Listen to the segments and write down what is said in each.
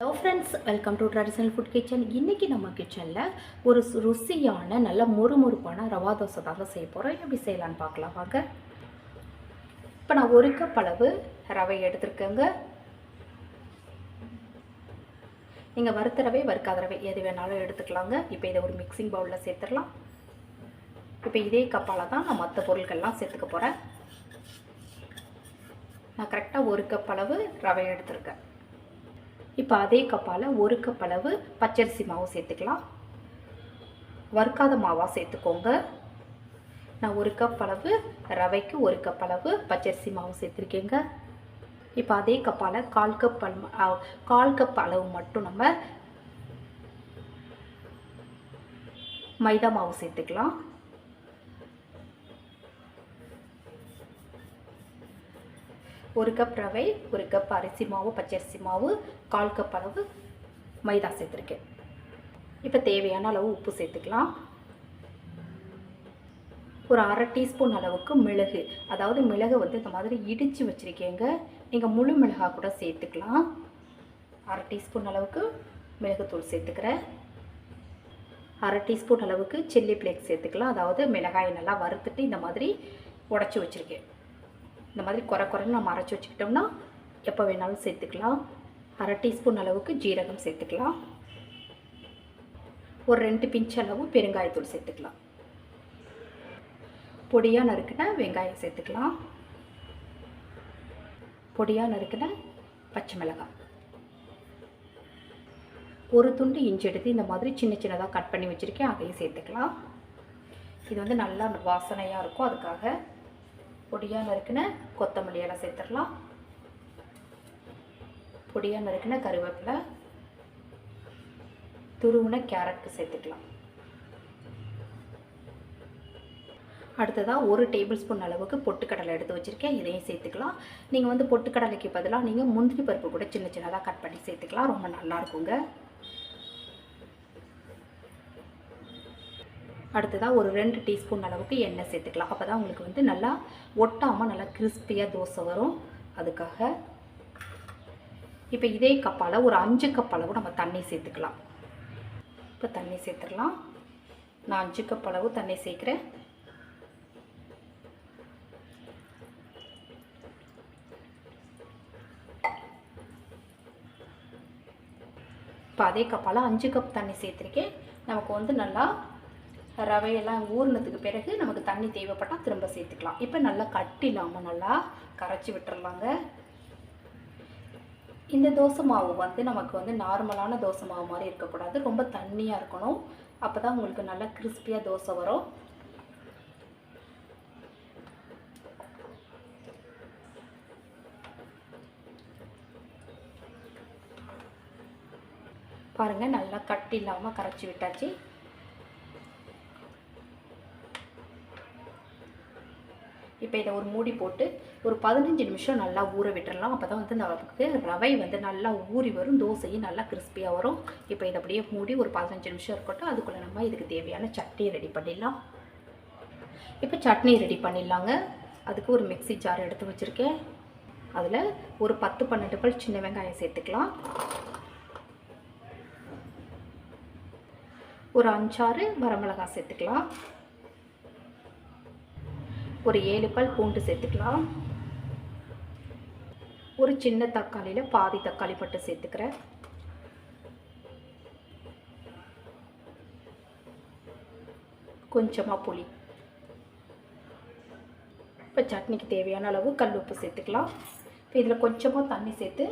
Hello friends welcome to traditional food kitchen இன்றைக்கி நம்ம கிச்சனில் ஒரு சு- ருசியான நல்ல மொறுமொறுப்பான ரவா தோசை தாங்க செய்ய போகிறோம் எப்படி செய்யலான்னு பார்க்கலாம் வாங்க. இப்போ நான் ஒரு கப் அளவு ரவை எடுத்திருக்கேங்க. நீங்கள் வறுத்த ரவை வறுக்காத ரவை எது வேணாலும் எடுத்துக்கலாங்க. இப்போ இதை ஒரு மிக்சிங் பவுலில் சேர்த்துடலாம். இப்போ இதே கப்பால் தான் நான் மற்ற பொருட்கள்லாம் சேர்த்துக்க போகிறேன் நான் கரெக்டாக ஒரு கப் அளவு ரவை எடுத்திருக்கேன். இப்போ அதே கப்பால் ஒரு கப் அளவு பச்சரிசி மாவு சேர்த்துக்கலாம். வறுக்காத மாவாக சேர்த்துக்கோங்க. நான் ஒரு கப் அளவு ரவைக்கு ஒரு கப் அளவு பச்சரிசி மாவு சேர்த்துருக்கேங்க. இப்போ அதே கப்பால் கால் கப் கால் கப் அளவு மட்டும் நம்ம மைதா மாவு சேர்த்துக்கலாம். ஒரு கப் ரவை ஒரு கப் அரிசி மாவு பச்சரிசி மாவு கால் கப் அளவு மைதா சேர்த்துருக்கேன். இப்போ தேவையான அளவு உப்பு சேர்த்துக்கலாம். ஒரு அரை டீஸ்பூன் அளவுக்கு மிளகு. அதாவது மிளகு வந்து இந்த மாதிரி இடித்து வச்சுருக்கேங்க. நீங்கள் முழு மிளகா கூட சேர்த்துக்கலாம். அரை டீஸ்பூன் அளவுக்கு மிளகுத்தூள் சேர்த்துக்கிறேன். அரை டீஸ்பூன் அளவுக்கு சில்லி ஃப்ளேக்ஸ் சேர்த்துக்கலாம். அதாவது மிளகாய் நல்லா வறுத்துட்டு இந்த மாதிரி உடச்சி வச்சுருக்கேன். இந்த மாதிரி குறை குறைன்னு நம்ம அரைச்சி வச்சுக்கிட்டோம்னா எப்போ வேணாலும் சேர்த்துக்கலாம். அரை டீஸ்பூன் அளவுக்கு ஜீரகம் சேர்த்துக்கலாம். ஒரு ரெண்டு பிஞ்ச் அளவு பெருங்காயத்தூள் சேர்த்துக்கலாம். பொடியாக நறுக்கின வெங்காயம் சேர்த்துக்கலாம். பொடியாக நறுக்கின பச்சை மிளகாய். ஒரு துண்டு இஞ்சி எடுத்து இந்த மாதிரி சின்ன சின்னதாக கட் பண்ணி வச்சுருக்கேன் அதையும் சேர்த்துக்கலாம். இது வந்து நல்லா வாசனையாக இருக்கும் அதுக்காக பொடியாக நறுக்கின கொத்தமல்லி இலை சேர்த்துடலாம். பொடியாக நறுக்கின கருவேப்பிலை. துருவின கேரட்டு சேர்த்துக்கலாம். அடுத்ததாக ஒரு டேபிள் ஸ்பூன் அளவுக்கு பொட்டுக்கடலை எடுத்து வச்சுருக்கேன். இதையும் சேர்த்துக்கலாம். நீங்கள் வந்து பொட்டுக்கடலைக்கு பதிலாக நீங்கள் முந்திரி பருப்பு கூட சின்ன சின்னதாக கட் பண்ணி சேர்த்துக்கலாம். ரொம்ப நல்லாயிருக்குங்க அடுத்ததாக ஒரு ரெண்டு டீஸ்பூன் அளவுக்கு எண்ணெய் சேர்த்துக்கலாம். அப்போ தான் உங்களுக்கு வந்து நல்லா ஒட்டாமல் நல்லா கிறிஸ்பியாக தோசை வரும். அதுக்காக இப்போ இதே கப்பால் ஒரு அஞ்சு கப் அளவு நம்ம தண்ணி சேர்த்துக்கலாம். இப்போ தண்ணி சேர்த்துடலாம். நான் அஞ்சு கப் அளவு தண்ணி சேர்க்குறேன். இப்போ அதே கப்பால் அஞ்சு கப் தண்ணி சேர்த்துருக்கேன். நமக்கு வந்து நல்லா ரவையெல்லாம் ஊறினதுக்கு பிறகு நமக்கு தண்ணி தேவைப்பட்டால் திரும்ப சேர்த்துக்கலாம். இப்போ நல்லா கட்டி இல்லாமல் நல்லா கரைச்சி விட்டுறலாங்க. இந்த தோசை மாவு வந்து நமக்கு வந்து நார்மலான தோசை மாவு மாதிரி இருக்கக்கூடாது. ரொம்ப தண்ணியாக இருக்கணும். அப்போ தான் உங்களுக்கு நல்லா கிறிஸ்பியாக தோசை வரும். பாருங்கள் நல்லா கட்டி இல்லாமல் கரைச்சி விட்டாச்சு. இப்போ இதை ஒரு மூடி போட்டு ஒரு பதினஞ்சு நிமிஷம் நல்லா ஊற விட்டுறலாம். அப்போ தான் வந்து நமக்கு ரவை வந்து நல்லா ஊறி வரும் தோசையும் நல்லா கிறிஸ்பியாக வரும். இப்போ இதை அப்படியே மூடி ஒரு பதினஞ்சு நிமிஷம் இருக்கட்டும். அதுக்குள்ளே நம்ம இதுக்கு தேவையான சட்னி ரெடி பண்ணிடலாம். இப்போ சட்னி ரெடி பண்ணிடலாங்க. அதுக்கு ஒரு மிக்ஸி ஜார் எடுத்து வச்சுருக்கேன். அதில் ஒரு பத்து பன்னெண்டு பல் சின்ன வெங்காயம் சேர்த்துக்கலாம். ஒரு அஞ்சாறு வரமிளகாய் சேர்த்துக்கலாம். ஒரு ஏழு பல் பூண்டு சேர்த்துக்கலாம். ஒரு சின்ன தக்காளியில் பாதி தக்காளி பட்டு சேர்த்துக்கிறேன். கொஞ்சமாக புளி. இப்போ சட்னிக்கு தேவையான அளவு கல் உப்பு சேர்த்துக்கலாம். இப்போ இதில் கொஞ்சமாக தண்ணி சேர்த்து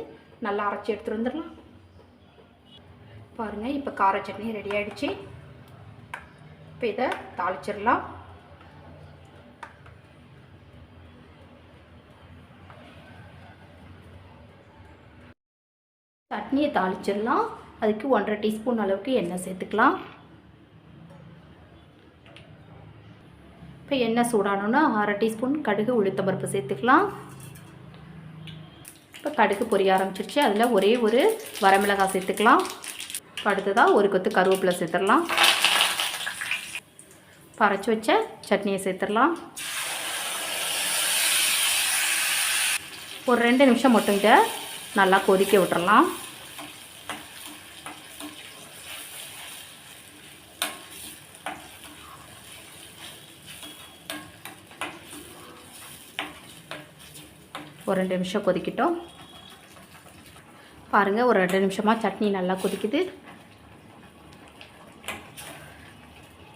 நல்லா அரைச்சி எடுத்துகிட்டு வந்துடலாம். பாருங்கள் இப்போ கார சட்னி ரெடி ஆகிடுச்சி இப்போ இதை தாளிச்சிடலாம். சட்னியை தாளிச்சிடலாம். அதுக்கு ஒன்றரை டீஸ்பூன் அளவுக்கு எண்ணெய் சேர்த்துக்கலாம். இப்போ எண்ணெய் சூடானோன்னா அரை டீஸ்பூன் கடுகு உளுத்தம்பருப்பு சேர்த்துக்கலாம். இப்போ கடுகு பொரிய ஆரம்பிச்சிருச்சு. அதில் ஒரே ஒரு வரமிளகாய் சேர்த்துக்கலாம். அடுத்ததாக ஒரு கொத்து கருவேப்பிலை சேர்த்துடலாம். பறச்சு வச்ச சட்னியை சேர்த்துடலாம். ஒரு ரெண்டு நிமிஷம் மட்டும் இதை நல்லா கொதிக்க விட்டுறலாம். ஒரு ரெண்டு நிமிஷம் கொதிக்கட்டும். பாருங்கள் ஒரு ரெண்டு நிமிஷமாக சட்னி நல்லா கொதிக்குது.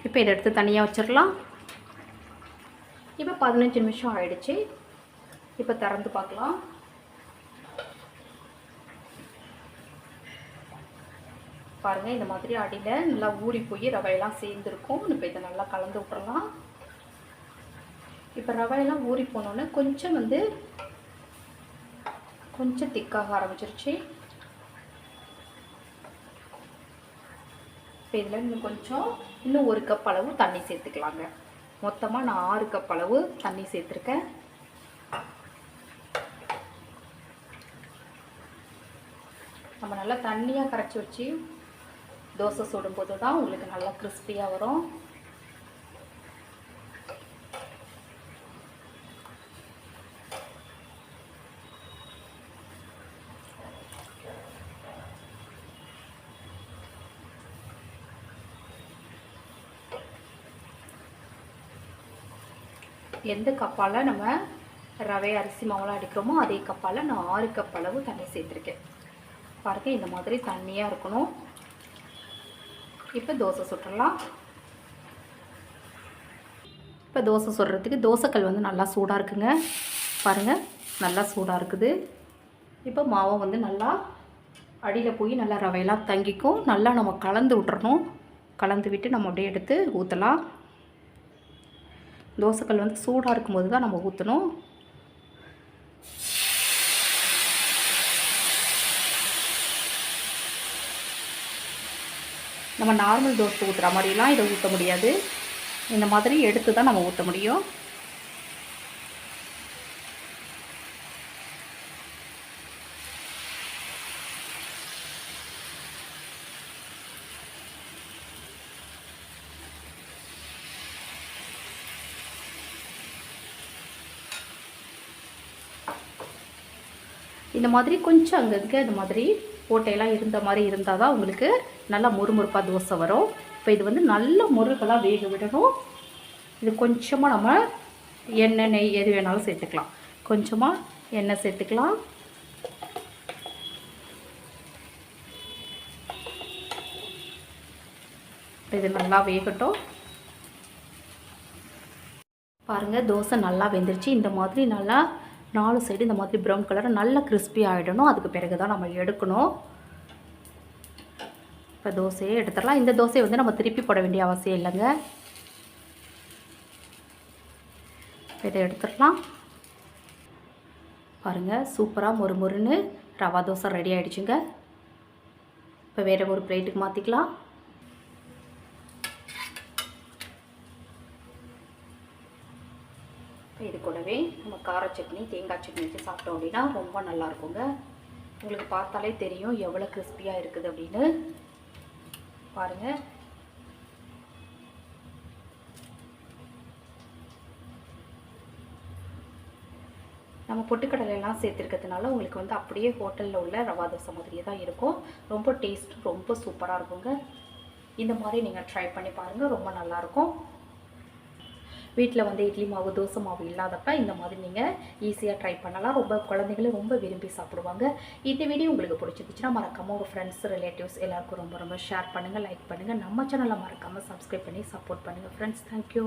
இப்போ இதை எடுத்து தனியாக வச்சிடலாம். இப்போ பதினஞ்சு நிமிஷம் ஆயிடுச்சு. இப்போ திறந்து பார்க்கலாம். பாருங்கள் இந்த மாதிரி அடியில் நல்லா ஊறி போய் ரவையெல்லாம் சேர்ந்துருக்கும். இப்போ இதை நல்லா கலந்து விட்றலாம் இப்போ ரவையெல்லாம் ஊறி போனோன்னே கொஞ்சம் வந்து கொஞ்சம் திக்காக ஆரம்பிச்சிருச்சு. இப்போ இதில் இன்னும் கொஞ்சம் இன்னும் ஒரு கப் அளவு தண்ணி சேர்த்துக்கலாங்க. மொத்தமாக நான் ஆறு கப் அளவு தண்ணி சேர்த்துருக்கேன். நம்ம நல்லா தண்ணியாக கரைச்சி வச்சு தோசை சுடும்போது தான் உங்களுக்கு நல்லா கிறிஸ்பியாக வரும். எந்த கப்பால் நம்ம ரவை அரிசி மாவுலாம் அடிக்கிறோமோ அதே கப்பால் நான் ஆறு கப் அளவு தண்ணி சேர்த்துருக்கேன். பாருங்கள் இந்த மாதிரி தண்ணியாக இருக்கணும். இப்போ தோசை சுட்டுடலாம் இப்போ தோசை சுடுறதுக்கு தோசைக்கல் வந்து நல்லா சூடாக இருக்குங்க. பாருங்கள் நல்லா சூடாக இருக்குது. இப்போ மாவை வந்து நல்லா அடியில் போய் நல்லா ரவையெல்லாம் தங்கிக்கும். நல்லா நம்ம கலந்து விட்டுறணும். கலந்து விட்டு நம்ம அப்படியே எடுத்து ஊற்றலாம் தோசைக்கல் வந்து சூடாக இருக்கும்போது தான் நம்ம ஊற்றணும் நம்ம நார்மல் தோசை ஊற்றுற மாதிரிலாம் இதை ஊற்ற முடியாது. இந்த மாதிரி எடுத்து தான் நம்ம ஊற்ற முடியும். இந்த மாதிரி கொஞ்சம் அங்கங்கே இந்த மாதிரி ஓட்டையெல்லாம் இருந்த மாதிரி இருந்தால் தான் உங்களுக்கு நல்லா முறுமுறுப்பாக தோசை வரும். இப்போ இது வந்து நல்ல முருகலாக வேக விடணும். இது கொஞ்சமாக நம்ம எண்ணெய் நெய் எது வேணாலும் சேர்த்துக்கலாம். கொஞ்சமாக எண்ணெய் சேர்த்துக்கலாம். இது நல்லா வேகட்டும். பாருங்கள் தோசை நல்லா வெந்துருச்சு. இந்த மாதிரி நல்லா நாலு சைடு இந்த மாதிரி ப்ரௌன் கலர் நல்லா கிறிஸ்பி ஆகிடணும் அதுக்கு பிறகு தான் நம்ம எடுக்கணும். இப்போ தோசையை எடுத்துடலாம். இந்த தோசையை வந்து நம்ம திருப்பி போட வேண்டிய அவசியம் இல்லைங்க. இதை எடுத்துடலாம். பாருங்கள் சூப்பராக மொறு மொறுன்னு ரவா தோசை ரெடி ஆகிடுச்சுங்க இப்போ வேறு ஒரு பிளேட்டுக்கு மாற்றிக்கலாம் இது கூடவே நம்ம கார சட்னி தேங்காய் சட்னி வச்சு சாப்பிட்டோம் அப்படின்னா ரொம்ப நல்லா இருக்குங்க. உங்களுக்கு பார்த்தாலே தெரியும் எவ்வளோ கிறிஸ்பியாக இருக்குது அப்படின்னு. பாருங்கள் நம்ம பொட்டுக்கடலையெல்லாம் சேர்த்துருக்கிறதுனால உங்களுக்கு வந்து அப்படியே ஹோட்டலில் உள்ள ரவா தோசை மாதிரியே தான் இருக்கும். ரொம்ப டேஸ்ட் ரொம்ப சூப்பராக இருக்குங்க. இந்த மாதிரி நீங்கள் ட்ரை பண்ணி பாருங்கள் ரொம்ப நல்லாயிருக்கும் வீட்டில் வந்து இட்லி மாவு தோசை மாவு இல்லாதப்ப இந்த மாதிரி நீங்கள் ஈஸியாக ட்ரை பண்ணலாம். ரொம்ப குழந்தைகளும் ரொம்ப விரும்பி சாப்பிடுவாங்க. இந்த வீடியோ உங்களுக்கு பிடிச்சிருந்துச்சுன்னா மறக்காமல் உங்கள் ஃப்ரெண்ட்ஸ் ரிலேட்டிவ்ஸ் எல்லாருக்கும் ரொம்ப ரொம்ப ஷேர் பண்ணுங்கள் லைக் பண்ணுங்கள் நம்ம சேனலை மறக்காமல் சப்ஸ்கிரைப் பண்ணி சப்போர்ட் பண்ணுங்கள் ஃப்ரெண்ட்ஸ் தேங்க்யூ